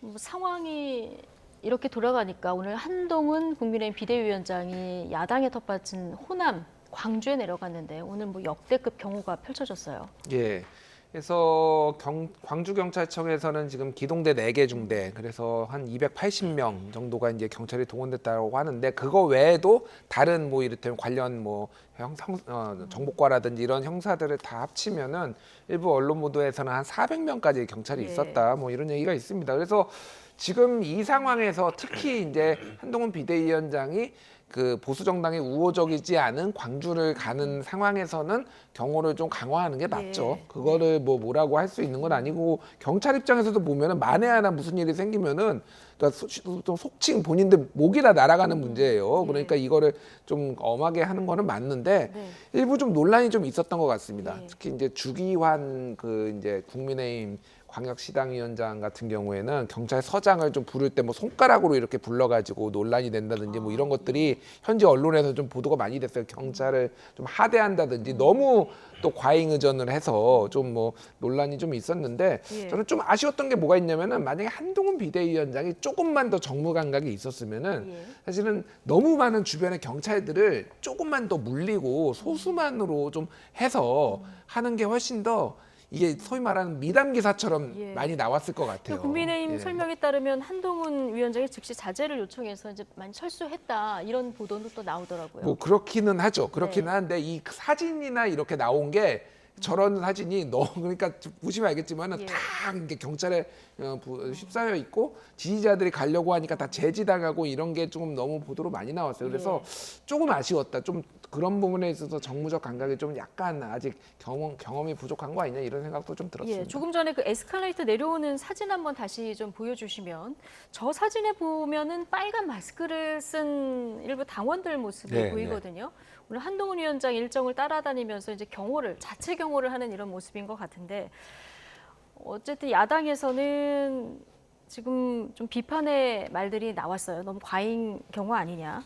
뭐 상황이 이렇게 돌아가니까 오늘 한동훈 국민의힘 비대위원장이 야당에 텃밭은 호남 광주에 내려갔는데 오늘 뭐 역대급 경호가 펼쳐졌어요. 예. 그래서 경, 광주경찰청에서는 지금 기동대 4개 중대 그래서 한 280명 정도가 이제 경찰이 동원됐다고 하는데 그거 외에도 다른 뭐 이를테면 관련 뭐 형, 형, 어, 정보과라든지 이런 형사들을 다 합치면은 일부 언론 보도에서는 한 400명까지 경찰이 예. 있었다 뭐 이런 얘기가 있습니다. 그래서 지금 이 상황에서 특히 이제 한동훈 비대위원장이 그 보수 정당이 우호적이지 않은 광주를 가는 상황에서는 경호를 좀 강화하는 게 맞죠. 예. 그거를 뭐 뭐라고 할 수 있는 건 아니고 경찰 입장에서도 보면은 만에 하나 무슨 일이 생기면은 그러니까 소- 좀 속칭 본인들 목이라 날아가는 문제예요. 그러니까 이거를 좀 엄하게 하는 거는 맞는데 네. 일부 좀 논란이 좀 있었던 것 같습니다. 네. 특히 이제 주기환 그 이제 국민의힘 광역시당위원장 같은 경우에는 경찰서장을 좀 부를 때 뭐 손가락으로 이렇게 불러가지고 논란이 된다든지 뭐 이런 것들이 현지 언론에서 좀 보도가 많이 됐어요. 경찰을 좀 하대한다든지 너무 또 과잉 의전을 해서 좀 뭐 논란이 좀 있었는데 예. 저는 좀 아쉬웠던 게 뭐가 있냐면은 만약에 한동훈 비대위원장이 조금만 더 정무 감각이 있었으면은 예. 사실은 너무 많은 주변의 경찰들을 조금만 더 물리고 소수만으로 좀 해서 하는 게 훨씬 더 이게 소위 말하는 미담 기사처럼 예. 많이 나왔을 것 같아요. 국민의힘 예. 설명에 따르면 한동훈 위원장이 즉시 자제를 요청해서 이제 많이 철수했다 이런 보도도 또 나오더라고요. 뭐 그렇기는 하죠. 그렇기는 네. 한데 이 사진이나 이렇게 나온 게 저런 사진이 너무 그러니까 보시면 알겠지만은 예. 다 이게 경찰에 어, 부- 휩싸여 있고 지지자들이 가려고 하니까 다 제지당하고 이런 게 조금 너무 보도로 많이 나왔어요. 그래서 예. 조금 아쉬웠다. 좀 그런 부분에 있어서 정무적 감각이 좀 약간 아직 경험 경험이 부족한 거 아니냐 이런 생각도 좀 들었습니다. 예, 조금 전에 그 에스컬레이터 내려오는 사진 한번 다시 좀 보여주시면 저 사진에 보면은 빨간 마스크를 쓴 일부 당원들 모습이 네, 보이거든요. 오늘 한동훈 위원장 일정을 따라다니면서 이제 경호를 자체 경호를 하는 이런 모습인 것 같은데 어쨌든 야당에서는 지금 좀 비판의 말들이 나왔어요. 너무 과잉 경호 아니냐?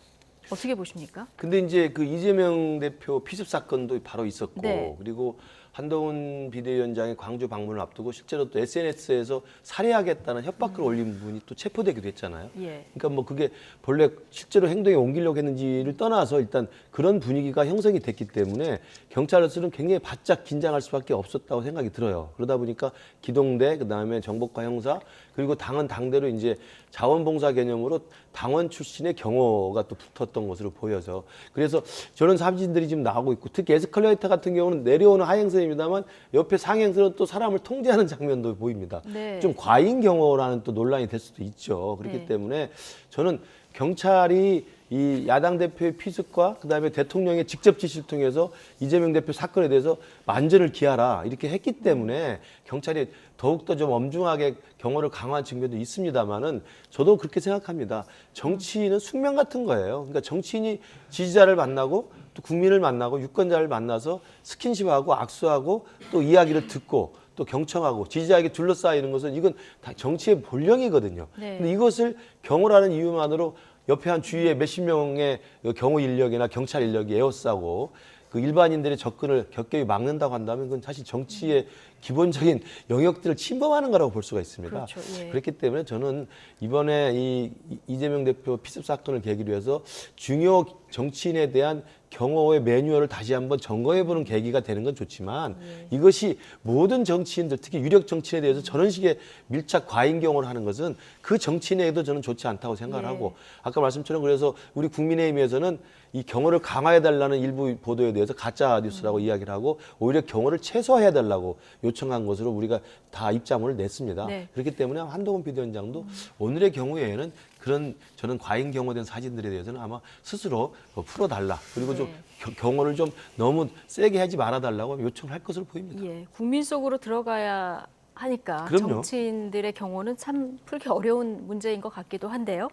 어떻게 보십니까? 근데 이제 그 이재명 대표 피습 사건도 바로 있었고 네. 그리고 한동훈 비대위원장의 광주 방문을 앞두고 실제로 또 SNS에서 살해하겠다는 협박글 올린 분이 또 체포되기도 했잖아요. 예. 그러니까 뭐 그게 본래 실제로 행동에 옮기려고 했는지를 떠나서 일단 그런 분위기가 형성이 됐기 때문에 경찰로서는 굉장히 바짝 긴장할 수밖에 없었다고 생각이 들어요. 그러다 보니까 기동대 그다음에 정보과 형사 그리고 당은 당대로 이제 자원봉사 개념으로 당원 출신의 경호가 또 붙었던 것으로 보여서 그래서 저런 사진들이 지금 나오고 있고 특히 에스컬레이터 같은 경우는 내려오는 하행선입니다만 옆에 상행선은 또 사람을 통제하는 장면도 보입니다. 네. 좀 과잉 경호라는 또 논란이 될 수도 있죠. 그렇기 네. 때문에 저는 경찰이 이 야당 대표의 피습과 그다음에 대통령의 직접 지시를 통해서 이재명 대표 사건에 대해서 만전을 기하라 이렇게 했기 때문에 경찰이 더욱더 좀 엄중하게 경호를 강화한 측면도 있습니다만은 저도 그렇게 생각합니다. 정치인은 숙명 같은 거예요. 그러니까 정치인이 지지자를 만나고 또 국민을 만나고 유권자를 만나서 스킨십하고 악수하고 또 이야기를 듣고 또 경청하고 지지자에게 둘러싸이는 것은 이건 다 정치의 본령이거든요. 네. 근데 이것을 경호라는 이유만으로 옆에 한 주위에 몇십 명의 그 경호 인력이나 경찰 인력이 에워싸고 그 일반인들의 접근을 격격히 막는다고 한다면 그건 사실 정치의 기본적인 영역들을 침범하는 거라고 볼 수가 있습니다. 그렇죠. 예. 그렇기 때문에 저는 이번에 이 이- 이재명 대표 피습 사건을 계기로 해서 중요 정치인에 대한 경호의 매뉴얼을 다시 한번 점검해보는 계기가 되는 건 좋지만 이것이 모든 정치인들 특히 유력 정치인에 대해서 저런 식의 밀착 과잉 경호를 하는 것은 그 정치인에게도 저는 좋지 않다고 생각을 예. 하고 아까 말씀처럼 그래서 우리 국민의힘에서는 이 경호를 강화해달라는 일부 보도에 대해서 가짜 뉴스라고 음. 이야기를 하고 오히려 경호를 최소화해달라고 요청한 것으로 우리가 다 입장문을 냈습니다. 네. 그렇기 때문에 한동훈 비대위원장도 오늘의 경우에는 그런 저는 과잉 경호된 사진들에 대해서는 아마 스스로 어, 풀어달라 그리고 좀 네. 겨- 경호를 좀 너무 세게 하지 말아달라고 요청을 할 것으로 보입니다. 예, 국민 속으로 들어가야 하니까 그럼요. 정치인들의 경우는 참 풀기 어려운 문제인 것 같기도 한데요.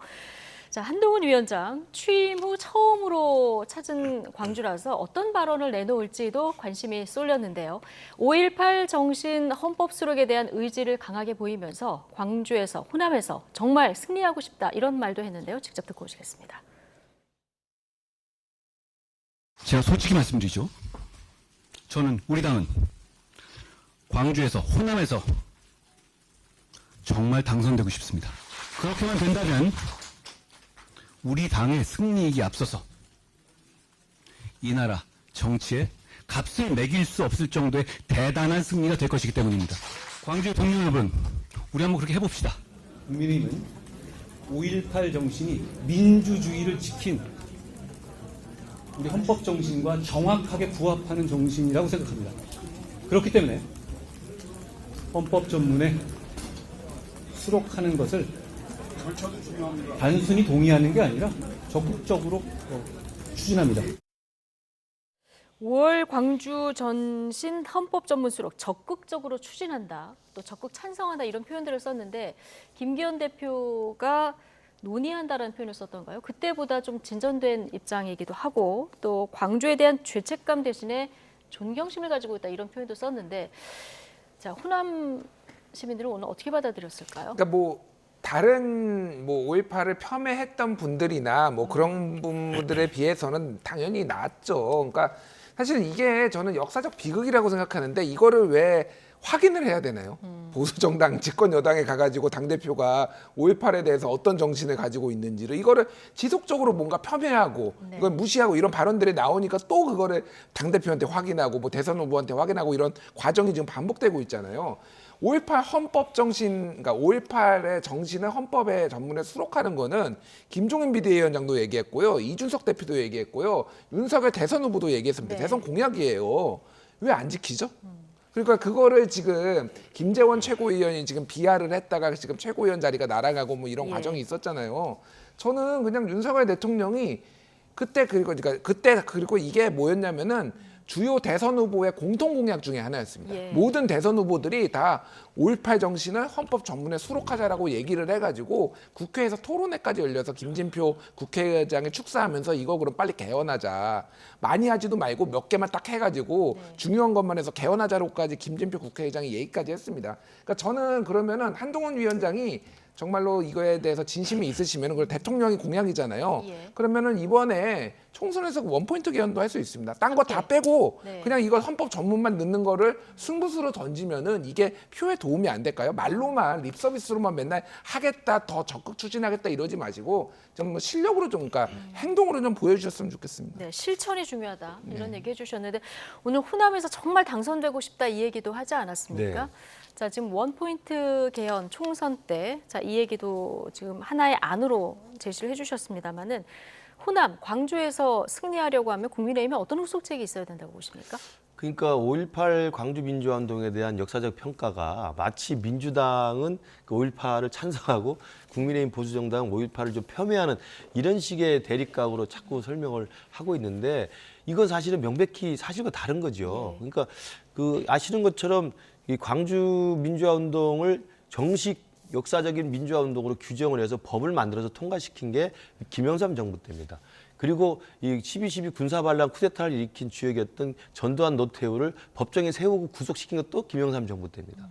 자, 한동훈 위원장 취임 후 처음으로 찾은 광주라서 어떤 발언을 내놓을지도 관심이 쏠렸는데요. 5.18 정신 헌법 수록에 대한 의지를 강하게 보이면서 광주에서 호남에서 정말 승리하고 싶다 이런 말도 했는데요. 직접 듣고 오시겠습니다. 제가 솔직히 말씀드리죠. 저는 우리 당은 광주에서 호남에서 정말 당선되고 싶습니다. 그렇게만 된다면 우리 당의 승리이기 앞서서 이 나라 정치에 값을 매길 수 없을 정도의 대단한 승리가 될 것이기 때문입니다. 광주의 동료 여러분, 우리 한번 그렇게 해봅시다. 국민의힘은 5.18 정신이 민주주의를 지킨 우리 헌법 정신과 정확하게 부합하는 정신이라고 생각합니다. 그렇기 때문에 헌법 전문에 수록하는 것을 단순히 동의하는 게 아니라 적극적으로 어, 추진합니다. 5월 광주 전신 헌법 전문 수록 적극적으로 추진한다. 또 적극 찬성한다 이런 표현들을 썼는데 김기현 대표가 논의한다라는 표현을 썼던가요? 그때보다 좀 진전된 입장이기도 하고 또 광주에 대한 죄책감 대신에 존경심을 가지고 있다 이런 표현도 썼는데 자 호남 시민들은 오늘 어떻게 받아들였을까요? 그러니까 뭐 다른 뭐 5.18을 폄훼했던 분들이나 뭐 그런 분들에 비해서는 당연히 낫죠. 그러니까 사실 이게 저는 역사적 비극이라고 생각하는데 이거를 왜 확인을 해야 되나요? 보수 정당 집권 여당에 가가지고 당 대표가 5.18에 대해서 어떤 정신을 가지고 있는지를 이거를 지속적으로 뭔가 폄훼하고 네. 이걸 무시하고 이런 발언들이 나오니까 또 그거를 당 대표한테 확인하고 뭐 대선 후보한테 확인하고 이런 과정이 지금 반복되고 있잖아요. 5.18 헌법 정신, 그러니까 5.18의 정신을 헌법에 전문에 수록하는 거는 김종인 비대위원장도 얘기했고요, 이준석 대표도 얘기했고요, 윤석열 대선 후보도 얘기했습니다. 네. 대선 공약이에요. 왜 안 지키죠? 그러니까 그거를 지금 김재원 최고위원이 지금 비하를 했다가 지금 최고위원 자리가 날아가고 뭐 이런 예. 과정이 있었잖아요. 저는 그냥 윤석열 대통령이 그때 그리고 그러니까 그때 그리고 이게 뭐였냐면은 주요 대선 후보의 공통 공약 중에 하나였습니다. 예. 모든 대선 후보들이 다 5.18 정신을 헌법 전문에 수록하자라고 얘기를 해가지고 국회에서 토론회까지 열려서 김진표 국회의장이 축사하면서 이거 그럼 빨리 개헌하자. 많이 하지도 말고 몇 개만 딱 해가지고 중요한 것만 해서 개헌하자로까지 김진표 국회의장이 얘기까지 했습니다. 그러니까 저는 그러면은 한동훈 위원장이 정말로 이거에 대해서 진심이 있으시면 그걸 대통령이 공약이잖아요. 예. 그러면은 이번에 총선에서 원포인트 개헌도 할 수 있습니다. 딴 거 다 빼고 네. 그냥 이거 헌법 전문만 넣는 거를 승부수로 던지면은 이게 표에 도움이 안 될까요? 말로만 립 서비스로만 맨날 하겠다, 더 적극 추진하겠다 이러지 마시고 좀 실력으로 좀 그러니까 행동으로 좀 보여주셨으면 좋겠습니다. 네, 실천이 중요하다 네. 이런 얘기 해주셨는데 오늘 호남에서 정말 당선되고 싶다 이 얘기도 하지 않았습니까? 네. 자 지금 원 포인트 개헌 총선 때 자 이 얘기도 지금 하나의 안으로 제시를 해주셨습니다만은 호남 광주에서 승리하려고 하면 국민의힘에 어떤 후속책이 있어야 된다고 보십니까? 그러니까 5.18 광주 민주화운동에 대한 역사적 평가가 마치 민주당은 그 5.18을 찬성하고 국민의힘 보수정당은 5.18을 좀 폄훼하는 이런 식의 대립각으로 자꾸 설명을 하고 있는데 이건 사실은 명백히 사실과 다른 거죠. 그러니까 그 아시는 것처럼 이 광주 민주화 운동을 정식 역사적인 민주화 운동으로 규정을 해서 법을 만들어서 통과시킨 게 김영삼 정부 때입니다. 그리고 이12.12 군사반란 쿠데타를 일으킨 주역이었던 전두환 노태우를 법정에 세우고 구속시킨 것도 김영삼 정부 때입니다.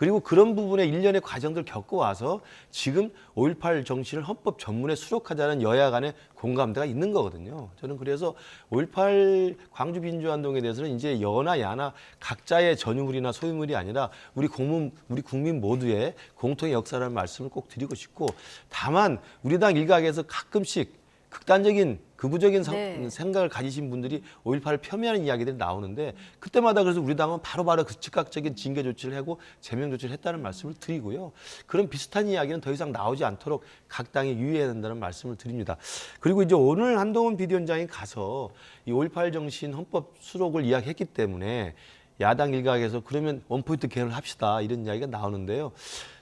그리고 그런 부분에 일련의 과정들 겪어와서 지금 5.18 정신을 헌법 전문에 수록하자는 여야 간의 공감대가 있는 거거든요. 저는 그래서 5.18 광주 민주화운동에 대해서는 이제 여나 야나 각자의 전유물이나 소유물이 아니라 우리 국민, 우리 국민 모두의 공통의 역사라는 말씀을 꼭 드리고 싶고 다만 우리 당 일각에서 가끔씩 극단적인 극우적인 성- 네. 생각을 가지신 분들이 5.18을 폄훼하는 이야기들이 나오는데 그때마다 그래서 우리 당은 바로바로 그 즉각적인 징계 조치를 하고 제명 조치를 했다는 말씀을 드리고요. 그런 비슷한 이야기는 더 이상 나오지 않도록 각 당이 유의해야 된다는 말씀을 드립니다. 그리고 이제 오늘 한동훈 비대위원장이 가서 이 5.18 정신 헌법 수록을 이야기했기 때문에 야당 일각에서 그러면 원포인트 개헌을 합시다 이런 이야기가 나오는데요.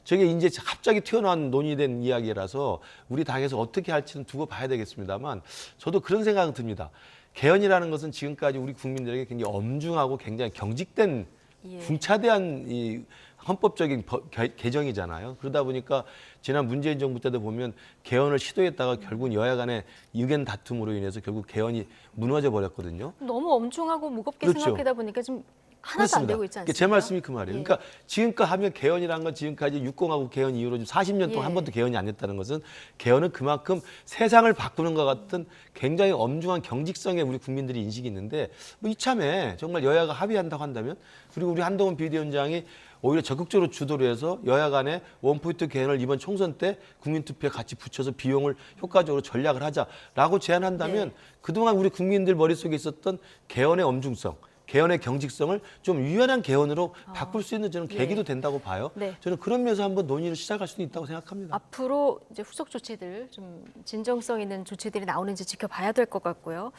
저게 이제 갑자기 튀어나온 논의된 이야기라서 우리 당에서 어떻게 할지는 두고 봐야 되겠습니다만 저도 그런 생각은 듭니다. 개헌이라는 것은 지금까지 우리 국민들에게 굉장히 엄중하고 굉장히 경직된 예. 중차대한 이 헌법적인 개정이잖아요. 그러다 보니까 지난 문재인 정부 때도 보면 개헌을 시도했다가 결국 여야 간의 의견 다툼으로 인해서 결국 개헌이 무너져 버렸거든요. 너무 엄중하고 무겁게 그렇죠. 생각하다 보니까 좀 하나도 안 그렇습니다. 되고 있지 그러니까 않습니까? 제 말씀이 그 말이에요. 예. 그러니까 지금껏 하면 개헌이라는 건 지금까지 육공화국 개헌 이후로 지금 40년 동안 예. 한 번도 개헌이 안 됐다는 것은 개헌은 그만큼 세상을 바꾸는 것 같은 굉장히 엄중한 경직성의 우리 국민들이 인식이 있는데 뭐 이참에 정말 여야가 합의한다고 한다면 그리고 우리 한동훈 비대위원장이 오히려 적극적으로 주도를 해서 여야 간에 원포인트 개헌을 이번 총선 때 국민투표에 같이 붙여서 비용을 효과적으로 전략을 하자라고 제안한다면 네. 그동안 우리 국민들 머릿속에 있었던 개헌의 엄중성 개헌의 경직성을 좀 유연한 개헌으로 바꿀 수 있는 저는 예. 계기도 된다고 봐요. 네. 저는 그런 면에서 한번 논의를 시작할 수도 있다고 생각합니다. 앞으로 이제 후속 조치들 좀 진정성 있는 조치들이 나오는지 지켜봐야 될 것 같고요.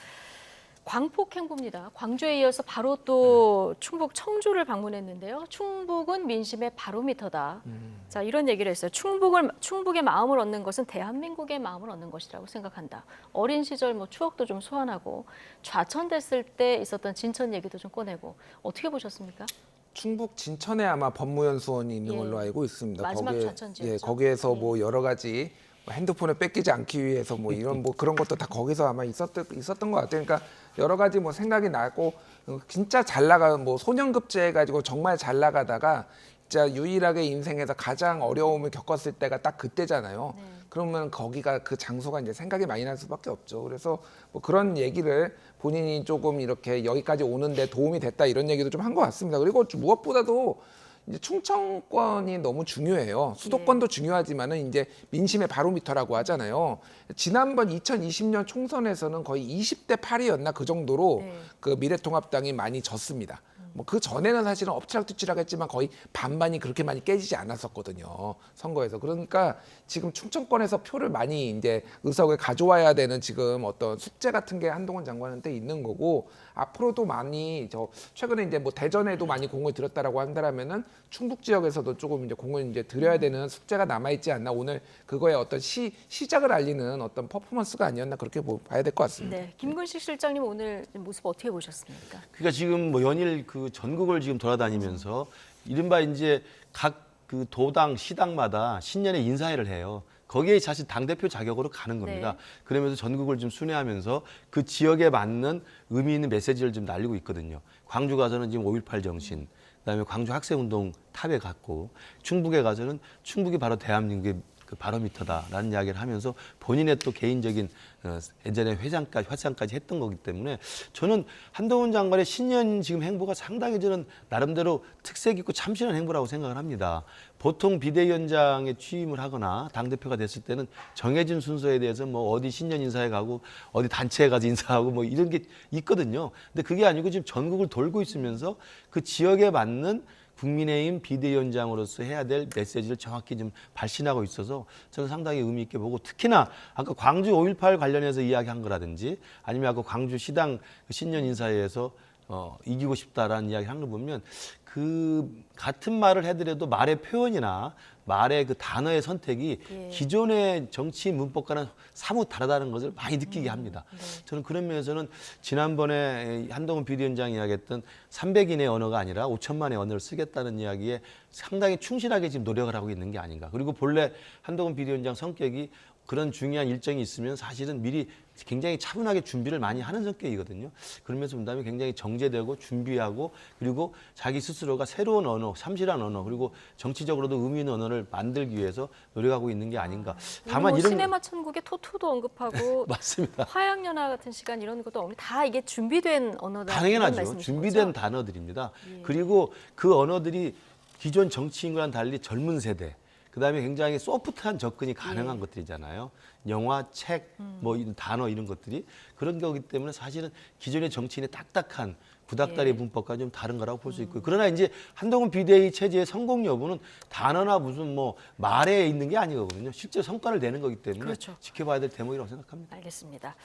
광폭 행보입니다. 광주에 이어서 바로 또 충북 청주를 방문했는데요. 충북은 민심의 바로미터다. 자 이런 얘기를 했어요. 충북을 충북의 마음을 얻는 것은 대한민국의 마음을 얻는 것이라고 생각한다. 어린 시절 뭐 추억도 좀 소환하고 좌천됐을 때 있었던 진천 얘기도 좀 꺼내고 어떻게 보셨습니까? 충북 진천에 아마 법무연수원이 있는 예. 걸로 알고 있습니다. 마지막 거기에- 좌천지였죠. 예, 거기에서 예. 뭐 여러 가지 뭐 핸드폰을 뺏기지 않기 위해서 뭐 이런 뭐 그런 것도 다 거기서 아마 있었던 있었던 것 같아요. 그러니까 여러 가지 뭐 생각이 나고 어, 진짜 잘 나가 뭐 소년급제 해가지고 정말 잘 나가다가 진짜 유일하게 인생에서 가장 어려움을 겪었을 때가 딱 그때잖아요. 네. 그러면 거기가 그 장소가 이제 생각이 많이 날 수밖에 없죠. 그래서 뭐 그런 얘기를 본인이 조금 이렇게 여기까지 오는데 도움이 됐다 이런 얘기도 좀 한 것 같습니다. 그리고 무엇보다도 이제 충청권이 너무 중요해요. 수도권도 중요하지만은 이제 민심의 바로미터라고 하잖아요. 지난번 2020년 총선에서는 거의 20대 8이었나 그 정도로 네. 그 미래통합당이 많이 졌습니다. 뭐 그 전에는 사실은 엎치락뒤치락했지만 거의 반반이 그렇게 많이 깨지지 않았었거든요 선거에서 그러니까 지금 충청권에서 표를 많이 이제 의석을 가져와야 되는 지금 어떤 숙제 같은 게 한동훈 장관한테 있는 거고 앞으로도 많이 저 최근에 이제 뭐 대전에도 많이 공을 들였다라고 한다라면은 충북 지역에서도 조금 이제 공을 이제 들여야 되는 숙제가 남아 있지 않나 오늘 그거의 어떤 시 시작을 알리는 어떤 퍼포먼스가 아니었나 그렇게 보- 봐야 될 것 같습니다. 네, 김근식 실장님 오늘 모습 어떻게 보셨습니까? 그러니까 지금 뭐 연일 그 전국을 지금 돌아다니면서 이른바 이제 각 그 도당 시당마다 신년에 인사회를 해요. 거기에 사실 당 대표 자격으로 가는 겁니다. 네. 그러면서 전국을 좀 순회하면서 그 지역에 맞는 의미 있는 메시지를 좀 날리고 있거든요. 광주 가서는 지금 5.18 정신, 그다음에 광주 학생운동 탑에 갔고 충북에 가서는 충북이 바로 대한민국의 그 바로미터다라는 이야기를 하면서 본인의 또 개인적인 어, 예전에 회장까지 화상까지 했던 거기 때문에 저는 한동훈 장관의 신년 지금 행보가 상당히 저는 나름대로 특색 있고 참신한 행보라고 생각을 합니다. 보통 비대위원장에 취임을 하거나 당 대표가 됐을 때는 정해진 순서에 대해서 뭐 어디 신년 인사에 가고 어디 단체에 가서 인사하고 뭐 이런 게 있거든요. 근데 그게 아니고 지금 전국을 돌고 있으면서 그 지역에 맞는 국민의힘 비대위원장으로서 해야 될 메시지를 정확히 좀 발신하고 있어서 저는 상당히 의미 있게 보고 특히나 아까 광주 5.18 관련해서 이야기한 거라든지 아니면 아까 광주 시당 그 신년 인사회에서 어, 이기고 싶다라는 이야기 한걸 보면 그 같은 말을 해더라도 말의 표현이나 말의 그 단어의 선택이 예. 기존의 정치 문법과는 사뭇 다르다는 것을 많이 느끼게 합니다. 저는 그런 면에서는 지난번에 한동훈 비대위원장이 이야기했던 300인의 언어가 아니라 5천만의 언어를 쓰겠다는 이야기에 상당히 충실하게 지금 노력을 하고 있는 게 아닌가. 그리고 본래 한동훈 비대위원장 성격이 그런 중요한 일정이 있으면 사실은 미리 굉장히 차분하게 준비를 많이 하는 성격이거든요. 그러면서 본다면 굉장히 정제되고 준비하고 그리고 자기 스스로가 새로운 언어, 참신한 언어 그리고 정치적으로도 의미 있는 언어를 만들기 위해서 노력하고 있는 게 아닌가. 다만 뭐 이런 시네마 천국의 토토도 언급하고 맞습니다. 화양연화 같은 시간 이런 것도 언급- 다 이게 준비된 언어다. 당연하죠. 준비된 거죠? 단어들입니다. 예. 그리고 그 언어들이 기존 정치인과는 달리 젊은 세대, 그 다음에 굉장히 소프트한 접근이 가능한 예. 것들이잖아요. 영화, 책, 뭐 이런 단어 이런 것들이 그런 거기 때문에 사실은 기존의 정치인의 딱딱한 구닥다리 예. 문법과 좀 다른 거라고 볼수 있고요. 그러나 이제 한동훈 비대위 체제의 성공 여부는 단어나 무슨 뭐 말에 있는 게 아니거든요. 실제 성과를 내는 거기 때문에 그렇죠. 지켜봐야 될 대목이라고 생각합니다. 알겠습니다.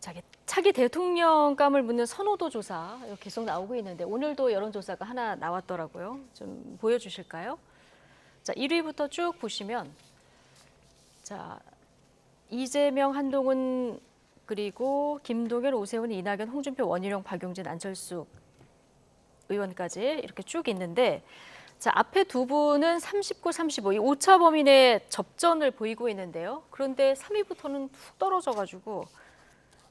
자, 차기 대통령감을 묻는 선호도 조사 계속 나오고 있는데 오늘도 여론조사가 하나 나왔더라고요. 좀 보여주실까요? 자, 1위부터 쭉 보시면 자 이재명, 한동훈 그리고 김동연, 오세훈, 이낙연, 홍준표, 원희룡, 박용진, 안철수 의원까지 이렇게 쭉 있는데 자 앞에 두 분은 39, 35, 이 오차 범위 내 접전을 보이고 있는데요. 그런데 3위부터는 훅 떨어져 가지고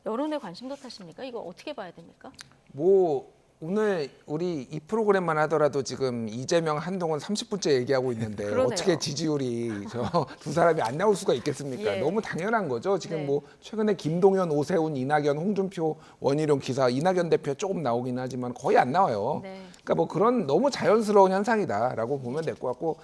여론의 관심도 탓입니까? 이거 어떻게 봐야 됩니까? 뭐 오늘 우리 이 프로그램만 하더라도 지금 이재명 한동훈 30분째 얘기하고 있는데 그러네요. 어떻게 지지율이 저 두 사람이 안 나올 수가 있겠습니까? 예. 너무 당연한 거죠. 지금 네. 뭐 최근에 김동연, 오세훈, 이낙연, 홍준표, 원희룡 기사 이낙연 대표 조금 나오긴 하지만 거의 안 나와요. 네. 그러니까 뭐 그런 너무 자연스러운 현상이다라고 보면 될 것 같고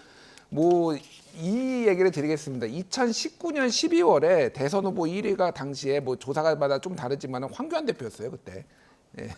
뭐 이 얘기를 드리겠습니다. 2019년 12월에 대선 후보 1위가 당시에 뭐 조사마다 좀 다르지만 황교안 대표였어요 그때. 예.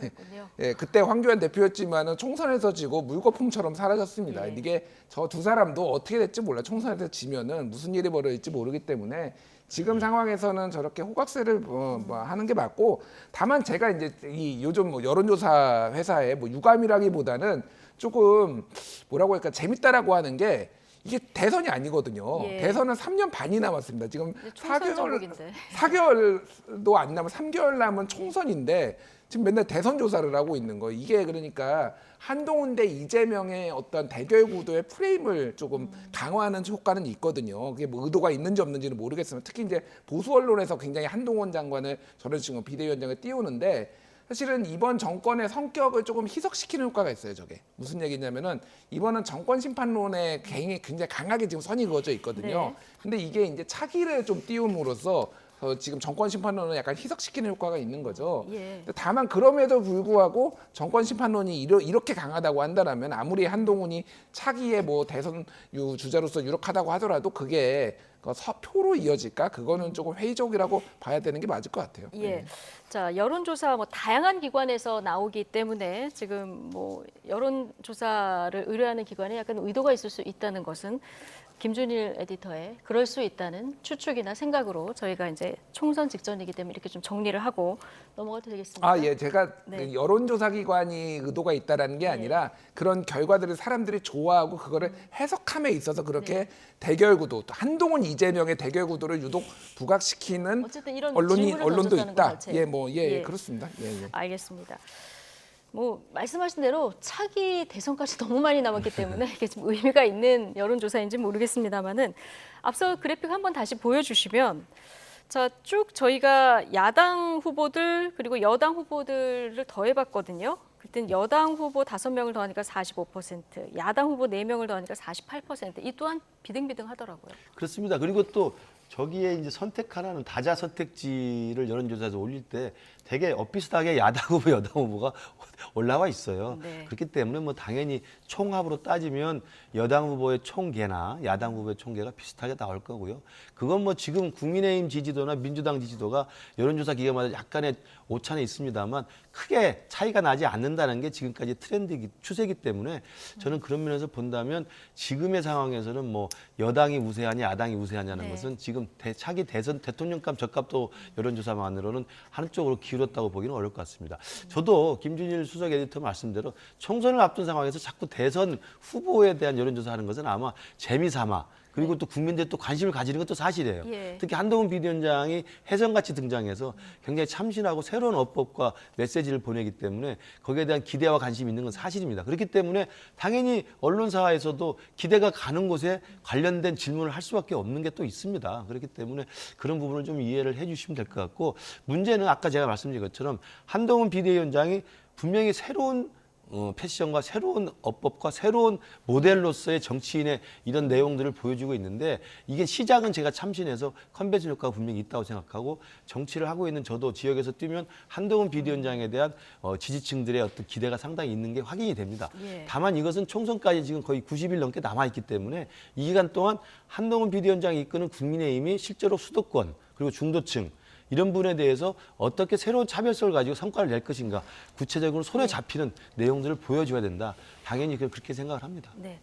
예, 그때 황교안 대표였지만은 총선에서 지고 물거품처럼 사라졌습니다. 예. 이게 저 두 사람도 어떻게 될지 몰라. 총선에서 지면은 무슨 일이 벌어질지 모르기 때문에 지금 상황에서는 저렇게 호각세를 어, 뭐 하는 게 맞고 다만 제가 이제 이 요즘 뭐 여론조사 회사에 뭐 유감이라기보다는 조금 뭐라고 할까 재밌다라고 하는 게 이게 대선이 아니거든요. 예. 대선은 3년 반이 남았습니다. 지금 이제 총선 4개월 전국인데. 4개월도 안 남은 3개월 남은 총선인데 지금 맨날 대선 조사를 하고 있는 거예요. 이게 그러니까 한동훈 대 이재명의 어떤 대결 구도의 프레임을 조금 강화하는 효과는 있거든요. 그게 뭐 의도가 있는지 없는지는 모르겠지만 특히 이제 보수 언론에서 굉장히 한동훈 장관을 저런 식으로 비대위원장을 띄우는데 사실은 이번 정권의 성격을 조금 희석시키는 효과가 있어요. 저게 무슨 얘기냐면은 이번은 정권 심판론에 굉장히 굉장히 강하게 지금 선이 그어져 있거든요. 네. 근데 이게 이제 차기를 좀 띄움으로써 어, 지금 정권 심판론을 약간 희석시키는 효과가 있는 거죠. 예. 다만 그럼에도 불구하고 정권 심판론이 이러, 이렇게 강하다고 한다라면 아무리 한동훈이 차기의 뭐 대선 유 주자로서 유력하다고 하더라도 그게 그 서표로 이어질까? 그거는 조금 회의적이라고 봐야 되는 게 맞을 것 같아요. 예. 자, 여론조사 뭐 다양한 기관에서 나오기 때문에 지금 뭐 여론조사를 의뢰하는 기관에 약간 의도가 있을 수 있다는 것은 김준일 에디터의 그럴 수 있다는 추측이나 생각으로 저희가 이제 총선 직전이기 때문에 이렇게 좀 정리를 하고 넘어가도 되겠습니까? 아, 예. 제가 네. 그 여론조사 기관이 의도가 있다라는 게 아니라 그런 결과들을 사람들이 좋아하고 그거를 해석함에 있어서 그렇게 네. 대결 구도, 또 한동훈 이재명의 대결 구도를 유독 부각시키는 어쨌든 이런 언론이 언론도 있다. 예, 뭐 예, 예. 그렇습니다. 예, 예. 알겠습니다. 뭐 말씀하신 대로 차기 대선까지 너무 많이 남았기 때문에 이게 좀 의미가 있는 여론조사인지 모르겠습니다만은 앞서 그래픽 한번 다시 보여주시면 자 쭉 저희가 야당 후보들 그리고 여당 후보들을 더해봤거든요. 그땐 여당 후보 다섯 명을 더하니까 45%, 야당 후보 네 명을 더하니까 48%. 이 또한 비등비등하더라고요. 그렇습니다. 그리고 또 저기에 이제 선택하라는 다자 선택지를 여론조사에서 올릴 때 되게 엇비슷하게 야당 후보, 여당 후보가 올라와 있어요. 네. 그렇기 때문에 뭐 당연히 총합으로 따지면 여당 후보의 총계나 야당 후보의 총계가 비슷하게 나올 거고요. 그건 뭐 지금 국민의힘 지지도나 민주당 지지도가 여론조사 기간마다 약간의 오차는 있습니다만 크게 차이가 나지 않는다는 게 지금까지 트렌드 추세이기 때문에 저는 그런 면에서 본다면 지금의 상황에서는 뭐 여당이 우세하냐 야당이 우세하냐는 네. 것은 지금 대, 차기 대선 대통령감 적합도 여론조사만으로는 한쪽으로 기울었다고 보기는 어려울 것 같습니다. 저도 김준일 수석 에디터 말씀대로 총선을 앞둔 상황에서 자꾸 대선 후보에 대한 여론조사 하는 것은 아마 재미삼아 그리고 또 국민들이 또 관심을 가지는 것도 사실이에요. 예. 특히 한동훈 비대위원장이 해전같이 등장해서 굉장히 참신하고 새로운 어법과 메시지를 보내기 때문에 거기에 대한 기대와 관심이 있는 건 사실입니다. 그렇기 때문에 당연히 언론사에서도 기대가 가는 곳에 관련된 질문을 할 수밖에 없는 게 또 있습니다. 그렇기 때문에 그런 부분을 좀 이해를 해 주시면 될 것 같고 문제는 아까 제가 말씀드린 것처럼 한동훈 비대위원장이 분명히 새로운 어, 패션과 새로운 어법과 새로운 모델로서의 정치인의 이런 내용들을 보여주고 있는데 이게 시작은 제가 참신해서 컨벤션 효과가 분명히 있다고 생각하고 정치를 하고 있는 저도 지역에서 뛰면 한동훈 비대위원장에 대한 어, 지지층들의 어떤 기대가 상당히 있는 게 확인이 됩니다. 예. 다만 이것은 총선까지 지금 거의 90일 넘게 남아있기 때문에 이 기간 동안 한동훈 비대위원장이 이끄는 국민의힘이 실제로 수도권 그리고 중도층 이런 분에 대해서 어떻게 새로운 차별성을 가지고 성과를 낼 것인가 구체적으로 손에 잡히는 내용들을 보여줘야 된다. 당연히 그렇게 생각을 합니다. 네.